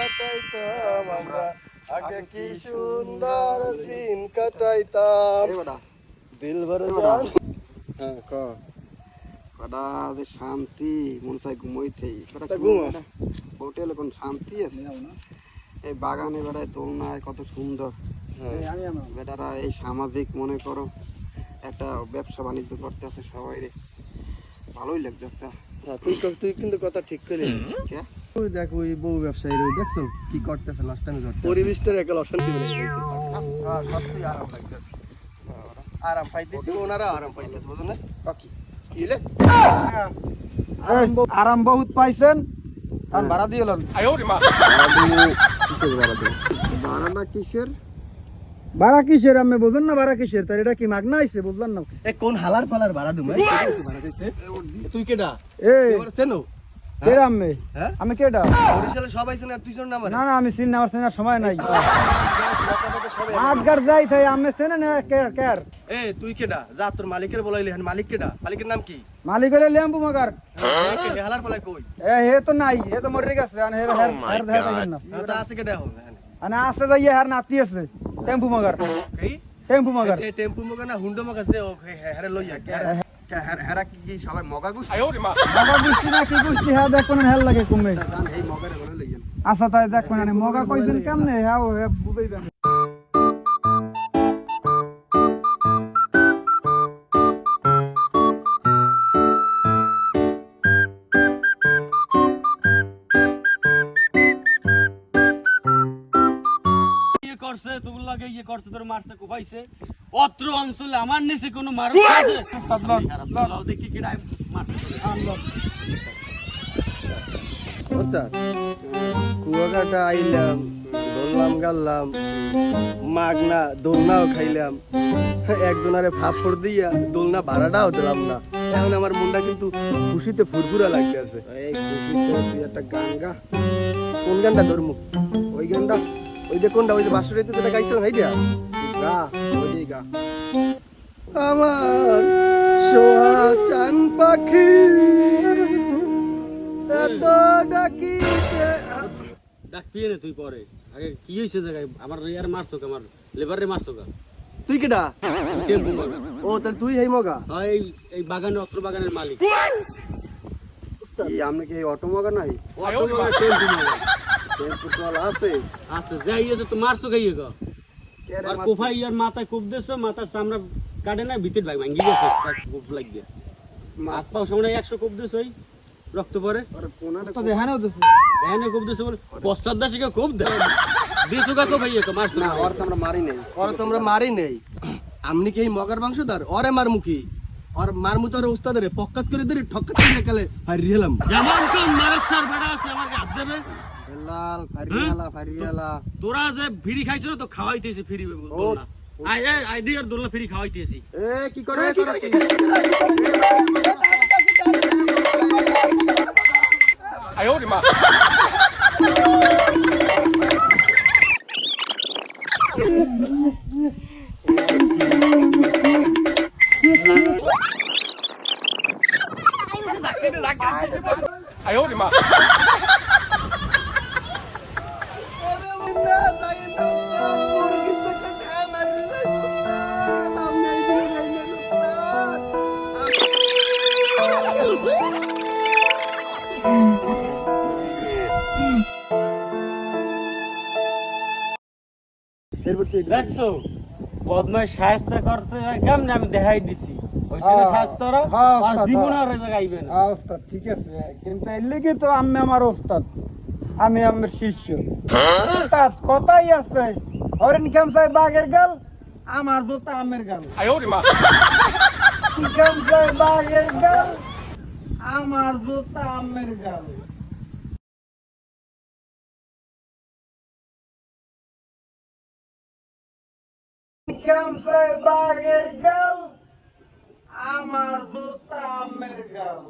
কাটাইতাম আমরা। আগে কি সুন্দর দিন কাটাইতাম। দিল ভরে জান হ্যাঁ ক? কটা যে শান্তি মন চাই ঘুমাইতেই তা ঘুমা। হোটেলে কোন শান্তি আছে? এই বাগানে বেড়ায় দোলনায় কত সুন্দর। হ্যাঁ। বেটারা এই সামাজিক মনে করো একটা ব্যবসা বাণিজ্য করতে আছে সবাই রে ভালোই লাগতেছে হ্যাঁ, তুই তুই কিন্তু কথা ঠিক করে কে? ওই দেখ ওই বউ ব্যবসায়ী দেখছ? কি করতেছে লাস্ট টাইম করতে পরিবেশটার একাল অশান্তি হয়ে গেছে। হ্যাঁ সত্যি আরাম লাগতেছে আরাম পাইতেছি ওনারা আরাম পাইতেছে বুঝো না? কি আরাম বহুত পাইছেন। আর ভাড়া দিয়ে এলেন কিসের ভাড়া দেয় ভাড়াটা কিসের? ভাড়া কিসের? আমি বুঝেন না ভাড়া কিসের? তার এটা কি মাগনা আইছে? বুঝলেন না। এ কোন হালার ফালার ভাড়া দুমাই তুই কেডা? এ কেডা আমি হ্যাঁ আমি কেডা বরিশালে সবাই চেনে আর তুই চেনো না না না আমি চিন আমার চেনার সময় নাই আটগার যাই তাই আমি চেনে না কেয়ার কেয়ার এ তুই কেডা যা তোর মালিকের বলাইলি হ্যাঁ মালিক কেডা মালিকের নাম কি মালিক হলে লেম্বু মাগার হালার কই এ হে তো নাই হে তো মরে গেছে আর হে হের হের দেখা না হ্যাঁ, আছে কেডা হন আর আছে যাই হের নাতি আছে টেম্পু মাগার কি টেম্পু মাগার টেম্পু মগা না হুন্ডো মগা যে ও হেরে লইয়া কে কে- হেরা- হেরা কি কি সবাই মগা গুছ মগা গুষ্টি না কি গুষ্টি হ্যাঁ দেখ কোন হেল লাগে কমে। এই মগারে ঘরে লইয়েন। আচ্ছা তাই দেখ কোন মগা কইছেন কেমনে? হ্যাঁ ও করছে তোর লাগে ইয়ে করছে তোর মারছে কোপাইছে। অত্র অঞ্চলে আমার নিচে কোনো মার আছে? দেখি কি রায় মারছে। ওস্তাদ কুয়াকাটা আইলাম দোললাম গাল্লাম মাগনা দোলনাও খাইলাম। একজনারে ফাফড় দিয়া দোলনা ভাড়াটাও দিলাম না। এখন আমার মনটা কিন্তু খুশিতে ফুরফুরা লাগতেছে। এই খুশিতে তুই একটা গান গা। কোন গানটা ধরমু ওই গানটা? ওই যে কোনটা ওই যে বাসুরিতে যেটা গাইছিলাম এই দিয়া গা ওই গা। আমার সোহা চান পাখি এত ডাক পিয়ে নে তুই পরে। আগে কি হয়েছে জায়গায়? আমার ইয়ার মারছো আমার লেবারে মারছো কা? তুই কেডা? টেম্পু মাগা। ও তাহলে তুই হেই মগা? হয় এই এই বাগানে অত্র বাগানের মালিক। কি আমরা কি অটো মগা নাই? অত্র বাগানের টেম্পু মাগা। টেম্পু চল আছে। যাই আছে তো মারছো খাইয়ে গা? আর কোফাই ইয়ার মাথায় কোপ দেছো মাথার চামড়া কাটে না ভিতর ভাই ভাঙ্গি গেছে কোপ লাগিয়ে। হাত পাও সামনে একশো কোপ দেছো রক্ত পরে। তো দেখানো দিছে। এনে কোপ দেছো বলে পশ্চাৎ দাসিকে কোপ দে দেছো কা কোপ ভাইয়া মারছো না ওর তো মারি নাই। ওরে তো আমরা মারি নেই। আমনি কি এই মগার বংশধর ওরে মার মুখি ওর মার মুতো ওর উস্তাদ রে পক্কাত করে ধরে ঠক্কাত করে কালে হারি হেলাম যেমন কোন মারক স্যার বেড়া আছে আমাকে হাত দেবে। তোরা যে ফ্রি খাইছ না তো খাওয়াইতেছি ফ্রি দোলনা আই আই আই দিয়ে দোলনা ফ্রি খাওয়াইতেছি এ কি করে কি করে কি এরপর দেখছ? বদমাই সাহায্য করতে কেমনে? আমি দেখাই দিছি। হ্যাঁ, সাহায্য হ্যাঁ, হ্যাঁ। আর এই জায়গায় আইবে না। ওস্তাদ ঠিক আছে। কিন্তু এর লেগে তো আমি আমার ওস্তাদ আমি আমার শিষ্য। ওস্তাদ কথাই আছে। হরেন কেমসাই বাঘের গাল আমার জোতা আমের গাল। কেমসাই বাঘের গাল আমার জোতা আমের গাল। আমার জোতা আমের গাল